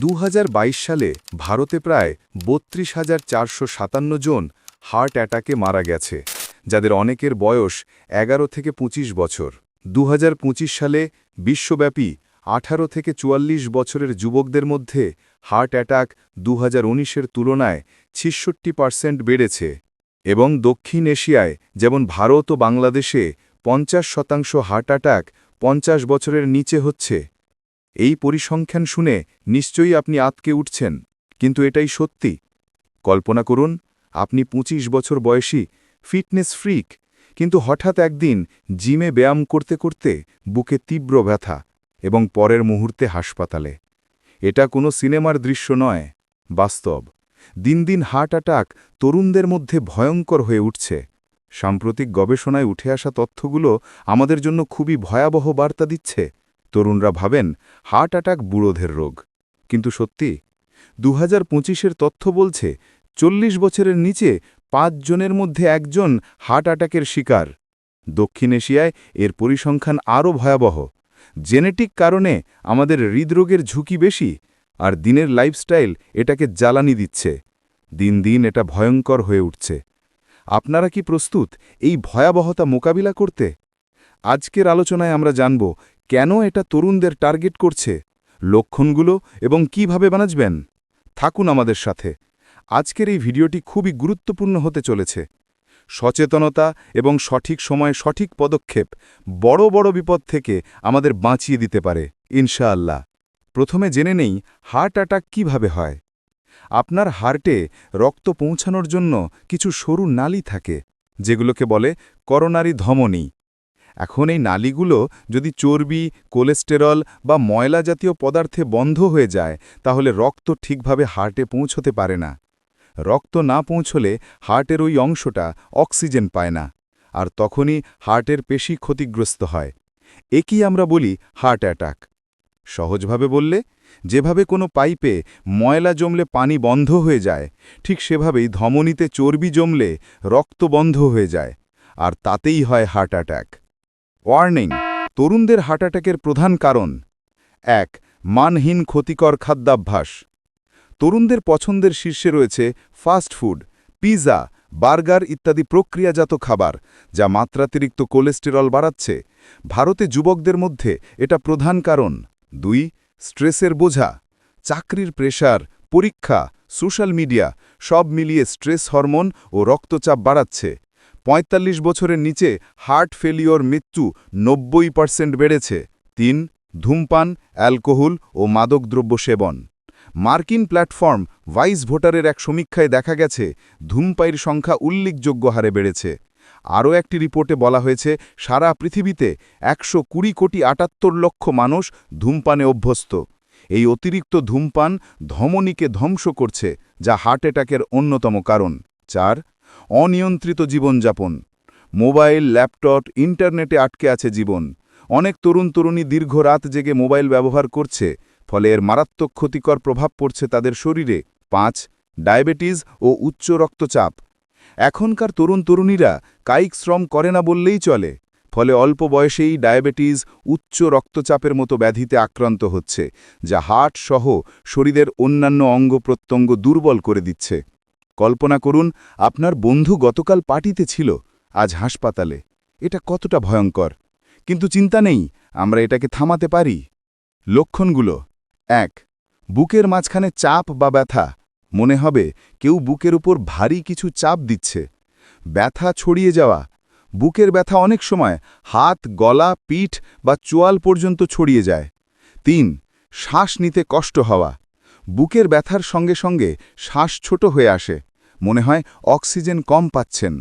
দু হাজার বাইশ সালে ভারতে প্রায় বত্রিশ হাজার চারশো সাতান্ন জন হার্ট অ্যাটাকে মারা গেছে, যাদের অনেকের বয়স এগারো থেকে ২৫ বছর। দু হাজার পঁচিশ সালে বিশ্বব্যাপী আঠারো থেকে চুয়াল্লিশ বছরের যুবকদের মধ্যে হার্ট অ্যাটাক দু হাজার তুলনায় ছিষট্টি পার্সেন্ট বেড়েছে এবং দক্ষিণ এশিয়ায় যেমন ভারত ও বাংলাদেশে পঞ্চাশ শতাংশ হার্ট অ্যাটাক পঞ্চাশ বছরের নিচে হচ্ছে। এই পরিসংখ্যান শুনে নিশ্চয়ই আপনি আতকে উঠছেন, কিন্তু এটাই সত্যি। কল্পনা করুন, আপনি ২৫ বছর বয়সী, ফিটনেস ফ্রিক, কিন্তু হঠাৎ একদিন জিমে ব্যায়াম করতে করতে বুকে তীব্র ব্যথা এবং পরের মুহূর্তে হাসপাতালে। এটা কোনো সিনেমার দৃশ্য নয়, বাস্তব। দিন দিন হার্ট অ্যাটাক তরুণদের মধ্যে ভয়ঙ্কর হয়ে উঠছে। সাম্প্রতিক গবেষণায় উঠে আসা তথ্যগুলো আমাদের জন্য খুবই ভয়াবহ বার্তা দিচ্ছে। তরুণরা ভাবেন হার্ট অ্যাটাক বুড়োধের রোগ। কিন্তু সত্যি দু হাজার তথ্য বলছে চল্লিশ বছরের নিচে পাঁচ জনের মধ্যে একজন হার্ট অ্যাটাকের শিকার। দক্ষিণ এশিয়ায় এর পরিসংখ্যান আরও ভয়াবহ। জেনেটিক কারণে আমাদের হৃদরোগের ঝুঁকি বেশি আর দিনের লাইফস্টাইল এটাকে জ্বালানি দিচ্ছে। দিন দিন এটা ভয়ঙ্কর হয়ে উঠছে। আপনারা কি প্রস্তুত এই ভয়াবহতা মোকাবিলা করতে? আজকের আলোচনায় আমরা জানব কেন এটা তরুণদের টার্গেট করছে? লক্ষণগুলো এবং কীভাবে বানাজবেন? থাকুন আমাদের সাথে। আজকের এই ভিডিওটি খুবই গুরুত্বপূর্ণ হতে চলেছে। সচেতনতা এবং সঠিক সময়ে সঠিক পদক্ষেপ বড় বড় বিপদ থেকে আমাদের বাঁচিয়ে দিতে পারে, ইনশাআল্লাহ। প্রথমে জেনে নেই হার্ট অ্যাটাক কীভাবে হয়। আপনার হার্টে রক্ত পৌঁছানোর জন্য কিছু সরু নালি থাকে, যেগুলোকে বলে করোনারি ধমনী। এখন এই নালিগুলো যদি চর্বি, কোলেস্টেরল বা ময়লা জাতীয় পদার্থে বন্ধ হয়ে যায়, তাহলে রক্ত ঠিকভাবে হার্টে পৌঁছতে পারে না। রক্ত না পৌঁছলে হার্টের ওই অংশটা অক্সিজেন পায় না, আর তখনই হার্টের পেশি ক্ষতিগ্রস্ত হয়। একই আমরা বলি হার্ট অ্যাটাক। সহজভাবে বললে, যেভাবে কোনো পাইপে ময়লা জমলে পানি বন্ধ হয়ে যায়, ঠিক সেভাবেই ধমনীতে চর্বি জমলে রক্ত বন্ধ হয়ে যায়, আর তাতেই হয় হার্ট অ্যাটাক। ওয়ার্নিং তরুণদের হার্ট অ্যাটাকের প্রধান কারণ। এক, মানহীন, ক্ষতিকর খাদ্যাভ্যাস। তরুণদের পছন্দের শীর্ষে রয়েছে ফাস্ট ফুড পিৎজা বার্গার ইত্যাদি প্রক্রিয়াজাত খাবার, যা মাত্রাতিরিক্ত কোলেস্টেরল বাড়াচ্ছে। ভারতে যুবকদের মধ্যে এটা প্রধান কারণ। দুই, স্ট্রেসের বোঝা। চাকরির প্রেশার পরীক্ষা সোশ্যাল মিডিয়া সব মিলিয়ে স্ট্রেস হরমোন ও রক্তচাপ বাড়াচ্ছে। ৪৫ বছরের নিচে হার্ট ফেলিওর মৃত্যু নব্বই পার্সেন্ট বেড়েছে। তিন, ধূমপান, অ্যালকোহল ও মাদকদ্রব্য সেবন। মার্কিন প্ল্যাটফর্ম ভাইস ভোটারের এক সমীক্ষায় দেখা গেছে ধূমপাইয়ের সংখ্যা উল্লেখযোগ্য হারে বেড়েছে। আরও একটি রিপোর্টে বলা হয়েছে, সারা পৃথিবীতে একশো কুড়ি কোটি আটাত্তর লক্ষ মানুষ ধূমপানে অভ্যস্ত। এই অতিরিক্ত ধূমপান ধমনীকে ধ্বংস করছে, যা হার্ট অ্যাটাকের অন্যতম কারণ। চার অনিয়ন্ত্রিত জীবনযাপন। মোবাইল, ল্যাপটপ, ইন্টারনেটে আটকে আছে জীবন। অনেক তরুণ তরুণী দীর্ঘ রাত জেগে মোবাইল ব্যবহার করছে, ফলে এর মারাত্মক ক্ষতিকর প্রভাব পড়ছে তাদের শরীরে। পাঁচ, ডায়াবেটিস ও উচ্চ রক্তচাপ। এখনকার তরুণ তরুণীরা কায়িক শ্রম করে না বললেই চলে, ফলে অল্প বয়সেই ডায়াবেটিস উচ্চ রক্তচাপের মতো ব্যাধিতে আক্রান্ত হচ্ছে, যা হার্ট সহ শরীরের অন্যান্য অঙ্গ প্রত্যঙ্গ দুর্বল করে দিচ্ছে। কল্পনা করুন, আপনার বন্ধু গতকাল পার্টিতে ছিল, আজ হাসপাতালে। এটা কতটা ভয়ঙ্কর। কিন্তু চিন্তা নেই, আমরা এটাকে থামাতে পারি। লক্ষণগুলো। এক, বুকের মাঝখানে চাপ বা ব্যথা। মনে হবে, কেউ বুকের উপর ভারী কিছু চাপ দিচ্ছে। ব্যথা ছড়িয়ে যাওয়া। বুকের ব্যথা অনেক সময় হাত, গলা, পিঠ বা চোয়াল পর্যন্ত ছড়িয়ে যায়। তিন, শ্বাস নিতে কষ্ট হওয়া। বুকের ব্যথার সঙ্গে সঙ্গে শ্বাস ছোট হয়ে আসে। মনে হয় অক্সিজেন কম পাচ্ছেন।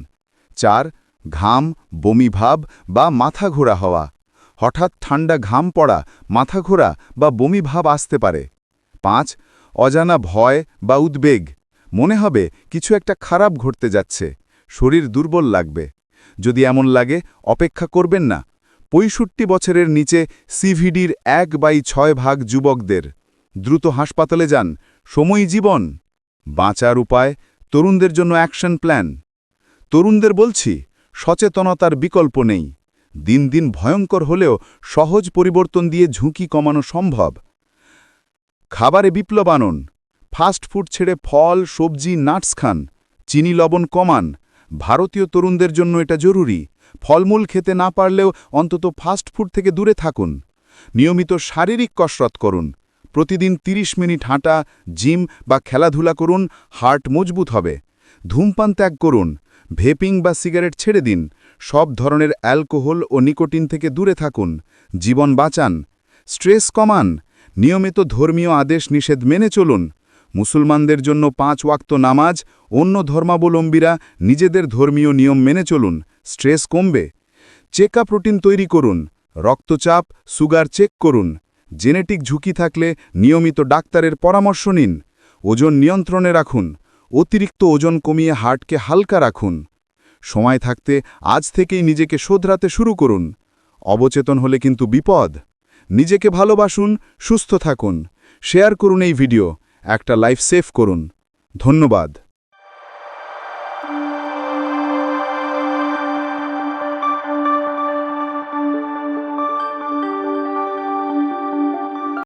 চার, ঘাম, বমিভাব বা মাথা ঘোরা হওয়া। হঠাৎ ঠান্ডা ঘাম পড়া মাথা ঘোরা বা বমিভাব আসতে পারে। পাঁচ, অজানা ভয় বা উদ্বেগ। মনে হবে কিছু একটা খারাপ ঘটতে যাচ্ছে। শরীর দুর্বল লাগবে। যদি এমন লাগে, অপেক্ষা করবেন না। পঁয়ষট্টি বছরের নিচে সিভিডির এক বাই ছয় ভাগ যুবকদের। দ্রুত হাসপাতালে যান। সময় জীবন। বাঁচার উপায় তরুণদের জন্য অ্যাকশন প্ল্যান। তরুণদের বলছি, সচেতনতার বিকল্প নেই। দিন দিন ভয়ঙ্কর হলেও সহজ পরিবর্তন দিয়ে ঝুঁকি কমানো সম্ভব। খাবারে বিপ্লব আনুন। ফাস্ট ফুড ছেড়ে ফল, সবজি, নাটস খান। চিনি লবণ কমান। ভারতীয় তরুণদের জন্য এটা জরুরি। ফলমূল খেতে না পারলেও অন্তত ফাস্ট ফুড থেকে দূরে থাকুন। নিয়মিত শারীরিক কসরত করুন। প্রতিদিন ৩০ মিনিট হাঁটা, জিম বা খেলাধুলা করুন, হার্ট মজবুত হবে। ধূমপান ত্যাগ করুন, ভেপিং বা সিগারেট ছেড়ে দিন, সব ধরনের অ্যালকোহল ও নিকোটিন থেকে দূরে থাকুন, জীবন বাঁচান, স্ট্রেস কমান, নিয়মিত ধর্মীয় আদেশ নিষেধ মেনে চলুন, মুসলমানদের জন্য পাঁচ ওয়াক্ত নামাজ, অন্য ধর্মাবলম্বীরা নিজেদের ধর্মীয় নিয়ম মেনে চলুন, স্ট্রেস কমবে। চেকা প্রোটিন তৈরি করুন, রক্তচাপ, সুগার চেক করুন জেনেটিক ঝুঁকি থাকলে নিয়মিত ডাক্তারের পরামর্শ নিন। ওজন নিয়ন্ত্রণে রাখুন। অতিরিক্ত ওজন কমিয়ে হার্টকে হালকা রাখুন। সময় থাকতে আজ থেকেই নিজেকে শোধরাতে শুরু করুন। অবচেতন হলে কিন্তু বিপদ। নিজেকে ভালোবাসুন, সুস্থ থাকুন। শেয়ার করুন এই ভিডিও। একটা লাইফ সেভ করুন। ধন্যবাদ।